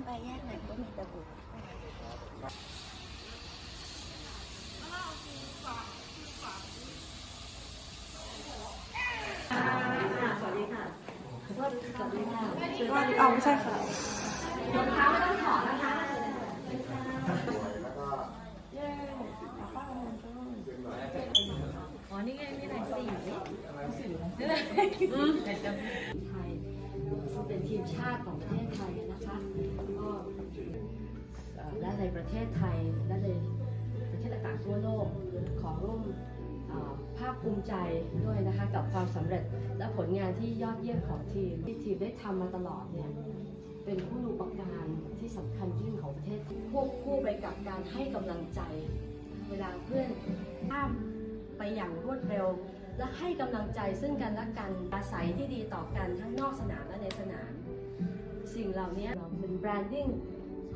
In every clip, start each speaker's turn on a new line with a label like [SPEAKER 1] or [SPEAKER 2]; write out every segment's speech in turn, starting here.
[SPEAKER 1] นไปแยกไหนก็มีต่บุญ
[SPEAKER 2] สวัสดีค่ะสวัสดีค่ะ
[SPEAKER 3] ว่าเอาไม่ใช่ค่ะ
[SPEAKER 2] รองเท้าไม่ต้องถอดนะคะ
[SPEAKER 4] อ๋อนี่ไงมีหลายสี
[SPEAKER 2] ไทยซึ่งเป็น ทีมชาติของประเทศไทยนะคะก็และในประเทศไทยและในประเทศต่างๆทั่วโลกขอร่วมภาคภูมิใจด้วยนะคะกับความสำเร็จและผลงานที่ยอดเยี่ยมของทีมที่ทีมได้ทำมาตลอดเนี่ยเป็นผู้ดูประการที่สำคัญยิ่งของประเทศควบคู่ไปกับการให้กำลังใจ เวลาเพื่อนข้ามไปอย่างรวดเร็ว และให้กำลังใจซึ่งกันและกันอาศัยที่ดีต่อกันทั้งนอกสนามและในสนาม สิ่งเหล่านี้เราเป็นแบรนดิ้ง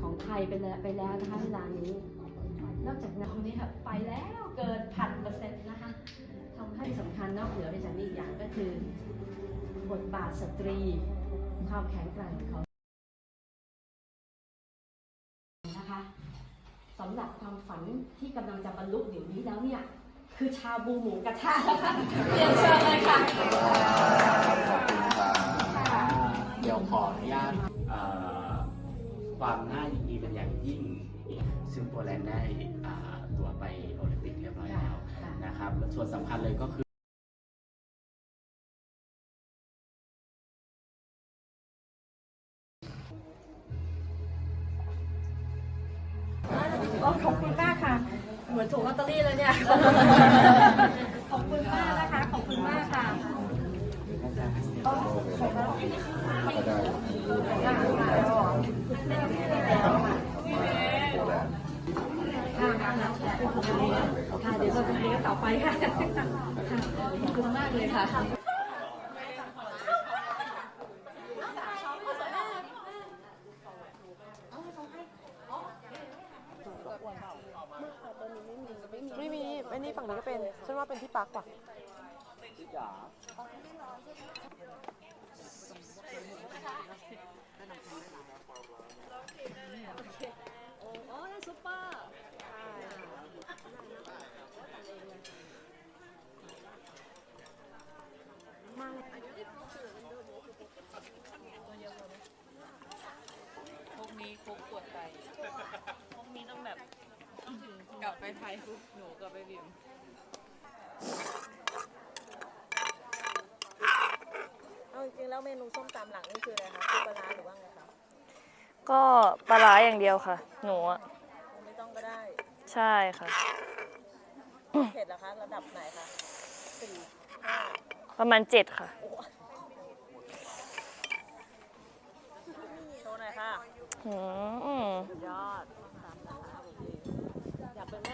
[SPEAKER 2] ของไทยไปแล้วไปแล้วนะคะเวลานี้ นอกจากนั้นตรงนี้ค่ะไปแล้วเกินพันเปอร์เซ็นต์นะคะทำให้สำคัญนอกเหนือไปจากนี้อีกอย่างก็คือบทบาทสตรี ความแข็งแกร่งของนะคะสำหรับความฝันที่กำลังจะบรรลุเดี๋ยวนี้แล้วเนี่ย คือชาบูหมูกระทะนะคะเรียนเชิญเลยค่ะ
[SPEAKER 5] เดี๋ยวขออนุญาตเอ่อความน่ายินดีเป็นอย่างยิ่ง ซึ่งโปแลนด์ได้อ่าตัวไปโอลิมปิกเรียบร้อยแล้ว
[SPEAKER 2] ค่ะ
[SPEAKER 5] นะครับส่วนสำคัญเลยก็คือ
[SPEAKER 3] โอ้ขอบคุณมากค่ะ เหมือนถูกลอตเตอรี่เลยเนี่ย ขอบคุณมากนะคะ ขอบคุณมากค่ะค่ะค่ะเดี๋ยวเราจะเลี้ยงต่อไปค่ะค่ะ ขอบคุณมากเลยค่ะ
[SPEAKER 6] ไม่มีไอ้นี่ฝั่งนี้ก็เป็น ฉันว่าเป็นที่ปักกว่า
[SPEAKER 4] พวกนี้พกตรวจไตพวกนี้ต้องแบบกลับ ไปไทยปุ๊บหนูกลับไปบิม
[SPEAKER 1] เอาจริงๆแล้วเมนูส้มตำหลังนี่คืออะไรคะคือปลาร้าหรือว่าไงคะ
[SPEAKER 7] ก็ปลาร้าอย่างเดียวค่ะ หนูอะ
[SPEAKER 1] ไม่ต้องก็ได้
[SPEAKER 7] ใช่ค่ะ
[SPEAKER 1] เผ็ดเหรอคะระดับไหนคะสี่ห้า
[SPEAKER 7] ประมาณเจ็ดค่ะ
[SPEAKER 1] โชว์หน่อยค่ะ
[SPEAKER 7] อืม
[SPEAKER 1] สุดยอดส้มตำนะคะโอเค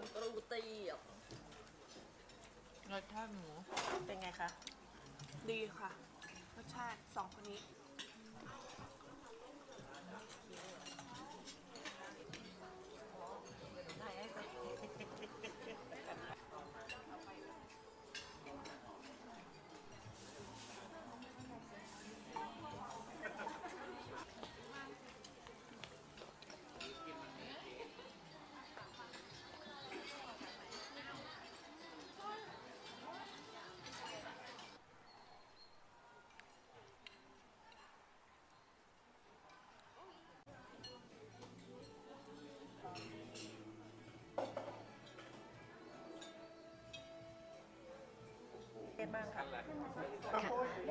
[SPEAKER 1] มัน
[SPEAKER 2] กรูตีอะ
[SPEAKER 4] รสชาติหมู
[SPEAKER 1] เป็นไงคะ
[SPEAKER 6] ดีค่ะ รสชาติสองคนนี้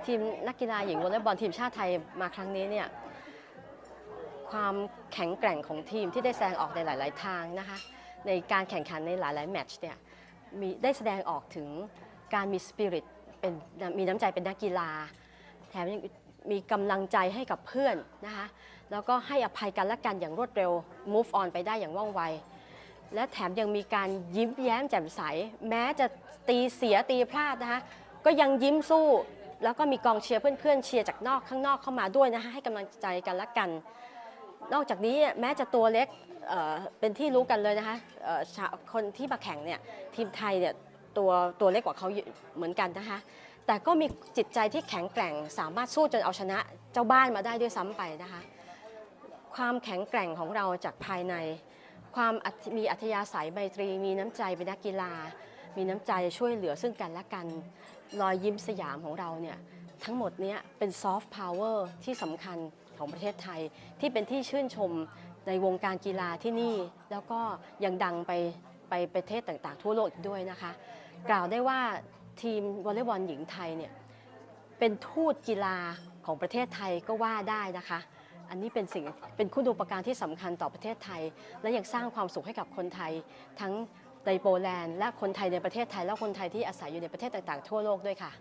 [SPEAKER 2] ทีมนักกีฬาหญิงวอลเลย์บอลทีมชาติไทยมาครั้งนี้เนี่ยความแข็งแกร่งของทีมที่ได้แสดงออกในหลาย ๆ ทางนะคะในการแข่งขันในหลาย ๆ แมตช์เนี่ยมีได้แสดงออกถึงการมีสปิริตเป็นมีน้ำใจเป็นนักกีฬา แถมยังมีกำลังใจให้กับเพื่อนนะคะแล้วก็ให้อภัยกันและกันอย่างรวดเร็ว move on ไปได้อย่างว่องไว และแถมยังมีการยิ้มแย้มแจ่มใส แม้จะตีเสียตีพลาดนะคะ ก็ยังยิ้มสู้ แล้วก็มีกองเชียร์เพื่อนๆเชียร์จากนอกข้างนอกเข้ามาด้วยนะคะให้กำลังใจกันและกัน นอกจากนี้แม้จะตัวเล็กเเป็นที่รู้กันเลยนะคะชาวคนที่มาแข่งเนี่ยทีมไทยเนี่ยตัวตัวเล็กกว่าเขาเหมือนกันนะคะแต่ก็มีจิตใจที่แข็งแกร่งสามารถสู้จนเอาชนะเจ้าบ้านมาได้ด้วยซ้ำไปนะคะความแข็งแกร่งของเราจากภายใน ความมีอัธยาศัยไมตรีมีน้ำใจเป็นนักกีฬา มีน้ำใจช่วยเหลือซึ่งกันและกัน รอยยิ้มสยามของเราเนี่ยทั้งหมดเนี้ยเป็นซอฟต์พาวเวอร์ที่สำคัญของประเทศไทย ที่เป็นที่ชื่นชมในวงการกีฬาที่นี่ แล้วก็ยังดังไปไปประเทศต่างๆ ทั่วโลกอีกด้วยนะคะ กล่าวได้ว่าทีมวอลเลย์บอลหญิงไทยเนี่ยเป็นทูตกีฬาของประเทศไทยก็ว่าได้นะคะ อันนี้เป็นสิ่งเป็นคุณูปการที่สำคัญต่อประเทศไทย และยังสร้างความสุขให้กับคนไทยทั้ง ในโปแลนด์และคนไทยในประเทศไทยและคนไทยที่อาศัยอยู่ในประเทศต่างๆ ทั่วโลกด้วยค่ะ